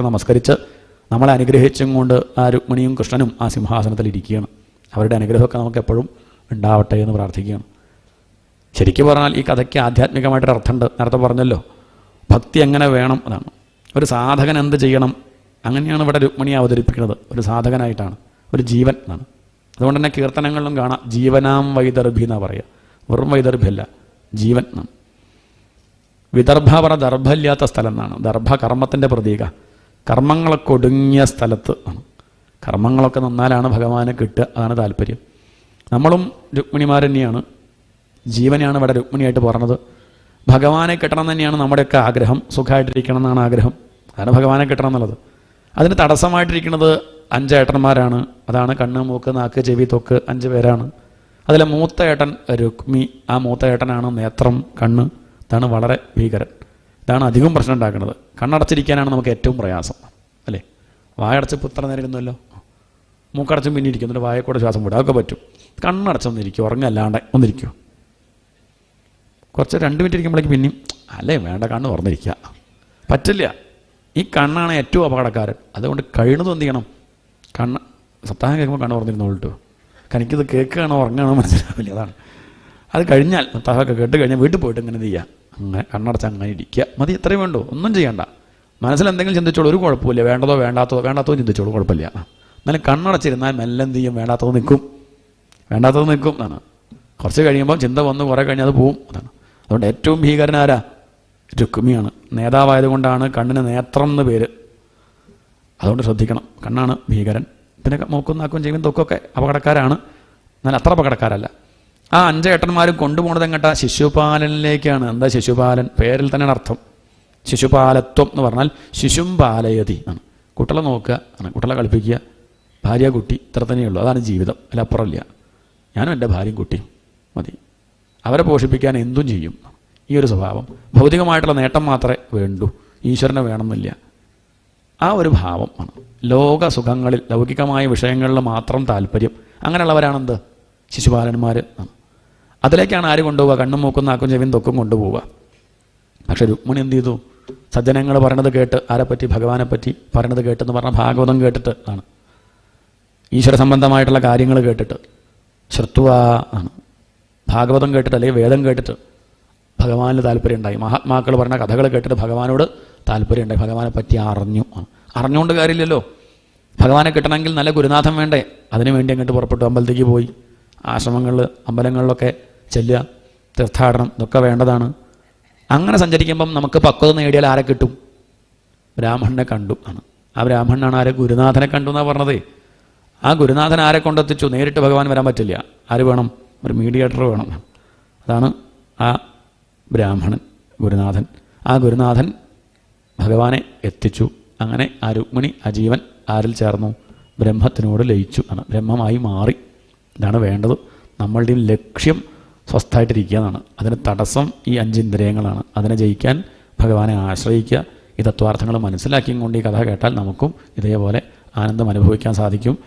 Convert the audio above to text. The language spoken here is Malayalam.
നേർക്ക് നമസ്കരിച്ച് നമ്മളെ അനുഗ്രഹിച്ചും കൊണ്ട് ആ രുക്മിണിയും കൃഷ്ണനും ആ സിംഹാസനത്തിൽ ഇരിക്കുകയാണ്. അവരുടെ അനുഗ്രഹമൊക്കെ നമുക്ക് എപ്പോഴും ഉണ്ടാവട്ടെ എന്ന് പ്രാർത്ഥിക്കുകയാണ്. ശരിക്കും പറഞ്ഞാൽ ഈ കഥയ്ക്ക് ആധ്യാത്മികമായിട്ടൊരു അർത്ഥമുണ്ട്. നേരത്തെ പറഞ്ഞല്ലോ ഭക്തി എങ്ങനെ വേണം അതാണ് ഒരു സാധകൻ എന്ത് ചെയ്യണം? അങ്ങനെയാണ് ഇവിടെ രുക്മിണി അവതരിപ്പിക്കുന്നത്. ഒരു സാധകനായിട്ടാണ് ഒരു ജീവൻ എന്നാണ്. അതുകൊണ്ട് തന്നെ കീർത്തനങ്ങളിലും കാണാം ജീവനാം വൈദർഭി എന്നാണ് പറയുക. വെറും വൈദർഭ്യല്ല ജീവൻ എന്നാണ്. വിദർഭ പറ ദർഭമില്ലാത്ത സ്ഥലം എന്നാണ്. ദർഭ കർമ്മത്തിന്റെ പ്രതീക. കർമ്മങ്ങളൊക്കെ ഒടുങ്ങിയ സ്ഥലത്ത് ആണ്. കർമ്മങ്ങളൊക്കെ നന്നാലാണ് ഭഗവാനെ കിട്ടുക അതാണ് താല്പര്യം. നമ്മളും രുക്മിണിമാർ തന്നെയാണ്. ജീവനെയാണ് ഇവിടെ രുക്മിണിയായിട്ട് പറഞ്ഞത്. ഭഗവാനെ കിട്ടണം തന്നെയാണ് നമ്മുടെയൊക്കെ ആഗ്രഹം. സുഖമായിട്ടിരിക്കണം എന്നാണ് ആഗ്രഹം. അതാണ് ഭഗവാനെ കിട്ടണം എന്നുള്ളത്. അതിന് തടസ്സമായിട്ടിരിക്കുന്നത് അഞ്ചേട്ടന്മാരാണ് അതാണ് കണ്ണ് മൂക്ക് നാക്ക് ചെവി തൊക്ക് അഞ്ച് പേരാണ്. അതിലെ മൂത്ത ഏട്ടൻ രുക്മി ആ മൂത്ത ഏട്ടനാണ് നേത്രം കണ്ണ്. ഇതാണ് വളരെ ഭീകരൻ. ഇതാണ് അധികം പ്രശ്നം ഉണ്ടാക്കുന്നത്. കണ്ണടച്ചിരിക്കാനാണ് നമുക്ക് ഏറ്റവും പ്രയാസം അല്ലേ? വായടച്ച് പുത്ര നേരം ഇരുന്നല്ലോ? മൂക്കടച്ചും പിന്നെ ഇരിക്കും എന്നിട്ട് വായക്കൂടെ ശ്വാസം വിടുക അതൊക്കെ പറ്റും. കണ്ണടച്ചൊന്നിരിക്കും ഉറങ്ങല്ലാണ്ട് ഒന്നിരിക്കും. കുറച്ച് രണ്ട് മിനിറ്റ് ഇരിക്കുമ്പോഴേക്ക് പിന്നെയും അല്ലേ വേണ്ട കണ്ണ് തുറന്നിരിക്കുക. പറ്റില്ല. ഈ കണ്ണാണ് ഏറ്റവും അപകടക്കാരൻ. അതുകൊണ്ട് കഴിയുന്നതും എന്ത് ചെയ്യണം? കണ്ണ് സപ്താഹം കേൾക്കുമ്പോൾ കണ്ണ് തുറന്നിരുന്നോളൂ കനിക്കിത് കേൾക്കുകയാണോ ഉറങ്ങുകയാണോ മനസ്സിലാവില്ല അതാണ്. അത് കഴിഞ്ഞാൽ സപ്താഹമൊക്കെ കേട്ട് കഴിഞ്ഞാൽ വീട്ടിൽ പോയിട്ട് ഇങ്ങനെ എന്ത് ചെയ്യുക? അങ്ങനെ കണ്ണടച്ച് അങ്ങനെ ഇരിക്കുക മതി എത്രയും വേണ്ടോ. ഒന്നും ചെയ്യണ്ട. മനസ്സിൽ എന്തെങ്കിലും ചിന്തിച്ചോളൂ. ഒരു കുഴപ്പമില്ല വേണ്ടതോ വേണ്ടാത്തതോ വേണ്ടാത്തതോ ചിന്തിച്ചോളൂ. കുഴപ്പമില്ല. എന്നാലും കണ്ണടച്ചിരുന്നാൽ മെല്ലെ എന്ത് ചെയ്യും? വേണ്ടാത്തത് നിൽക്കും. വേണ്ടാത്തത് നിൽക്കും. എന്നാണ് കുറച്ച് കഴിയുമ്പോൾ ചിന്ത വന്ന് കുറേ കഴിഞ്ഞാൽ അത് പോവും. അതാണ്. അതുകൊണ്ട് ഏറ്റവും ഭീകരനാരാ രുക്മിയാണ് നേതാവായതുകൊണ്ടാണ് കണ്ണിന് നേത്രം എന്ന് പേര്. അതുകൊണ്ട് ശ്രദ്ധിക്കണം. കണ്ണാണ് ഭീകരൻ. പിന്നെ മൂക്കും നാക്കും ചെയ്യുമ്പോൾ തൊക്കൊക്കെ അപകടക്കാരാണ്. എന്നാൽ അത്ര അപകടക്കാരല്ല. ആ അഞ്ചേട്ടന്മാരും കൊണ്ടുപോകുന്നത് എങ്ങട്ടാ? ശിശുപാലനിലേക്കാണ്. എന്താ ശിശുപാലൻ? പേരിൽ തന്നെയാണ് അർത്ഥം. ശിശുപാലത്വം എന്ന് പറഞ്ഞാൽ ശിശും പാലയതി ആണ് കുട്ടികളെ നോക്കുക ആണ്. കുട്ടികളെ കളിപ്പിക്കുക. ഭാര്യ കുട്ടി ഇത്ര തന്നെയുള്ളൂ അതാണ് ജീവിതം. അല്ല അപ്പുറമില്ല ഞാനും എന്റെ ഭാര്യയും കുട്ടിയും. മതി. അവരെ പോഷിപ്പിക്കാൻ എന്തും ചെയ്യും. ഈ ഒരു സ്വഭാവം. ഭൗതികമായിട്ടുള്ള നേട്ടം മാത്രമേ വേണ്ടൂ. ഈശ്വരനെ വേണമെന്നില്ല. ആ ഒരു ഭാവം ആണ്. ലോക സുഖങ്ങളിൽ ലൗകികമായ വിഷയങ്ങളിൽ മാത്രം താല്പര്യം. അങ്ങനെയുള്ളവരാണെന്ത്? ശിശുപാലന്മാർ ആണ് അതിലേക്കാണ് ആര് കൊണ്ടുപോവുക? കണ്ണും മൂക്കും നാക്കും ചെവിയും തൊക്കും കൊണ്ടുപോവുക. പക്ഷെ രുക്മിണി എന്ത് ചെയ്തു? സജ്ജനങ്ങൾ പറയണത് കേട്ട് ആരെപ്പറ്റി? ഭഗവാനെ പറ്റി പറയണത് കേട്ടെന്ന് പറഞ്ഞ ഭാഗവതം കേട്ടിട്ട് ആണ്. ഈശ്വര സംബന്ധമായിട്ടുള്ള കാര്യങ്ങൾ കേട്ടിട്ട്. ശ്രുത്വ ആണ്. ഭാഗവതം കേട്ടിട്ട് അല്ലെങ്കിൽ വേദം കേട്ടിട്ട് ഭഗവാനിൽ താല്പര്യം ഉണ്ടായി. മഹാത്മാക്കൾ പറഞ്ഞ കഥകൾ കേട്ടിട്ട് ഭഗവാനോട് താല്പര്യം ഉണ്ടായി. ഭഗവാനെ പറ്റി അറിഞ്ഞു. അറിഞ്ഞുകൊണ്ട് കാര്യമില്ലല്ലോ. ഭഗവാനെ കിട്ടണമെങ്കിൽ നല്ല ഗുരുനാഥം വേണ്ടേ? അതിനു വേണ്ടി അങ്ങോട്ട് പുറപ്പെട്ടു. അമ്പലത്തേക്ക് പോയി. ആശ്രമങ്ങളിൽ അമ്പലങ്ങളിലൊക്കെ ചെല്ലുക തീർത്ഥാടനം ഇതൊക്കെ വേണ്ടതാണ്. അങ്ങനെ സഞ്ചരിക്കുമ്പം നമുക്ക് പക്വത നേടിയാൽ ആരെ കിട്ടും? ബ്രാഹ്മണനെ കണ്ടു ആണ്. ആ ബ്രാഹ്മണനാണ് ആരെ? ഗുരുനാഥനെ കണ്ടു എന്നാണ് പറഞ്ഞത്. ആ ഗുരുനാഥൻ ആരെ കൊണ്ടെത്തിച്ചു? നേരിട്ട് ഭഗവാൻ വരാൻ പറ്റില്ല. ആര് വേണം? ഒരു മീഡിയേറ്റർ വേണം. അതാണ് ആ ബ്രാഹ്മണൻ ഗുരുനാഥൻ. ആ ഗുരുനാഥൻ ഭഗവാനെ എത്തിച്ചു. അങ്ങനെ ആ രുക്മിണി ആ ജീവൻ ആരിൽ ചേർന്നു? ബ്രഹ്മത്തിനോട് ലയിച്ചു ആണ്. ബ്രഹ്മമായി മാറി. ഇതാണ് വേണ്ടത്. നമ്മളുടെയും ലക്ഷ്യം സ്വസ്ഥമായിട്ടിരിക്കുക എന്നാണ് അതിന് തടസ്സം ഈ അഞ്ച് ഇന്ദ്രിയങ്ങളാണ്. അതിനെ ജയിക്കാൻ ഭഗവാനെ ആശ്രയിക്കുക. ഈ തത്വാർത്ഥങ്ങൾ മനസ്സിലാക്കിയും കൊണ്ട് ഈ കഥ കേട്ടാൽ നമുക്കും ഇതേപോലെ ആനന്ദം അനുഭവിക്കാൻ സാധിക്കും.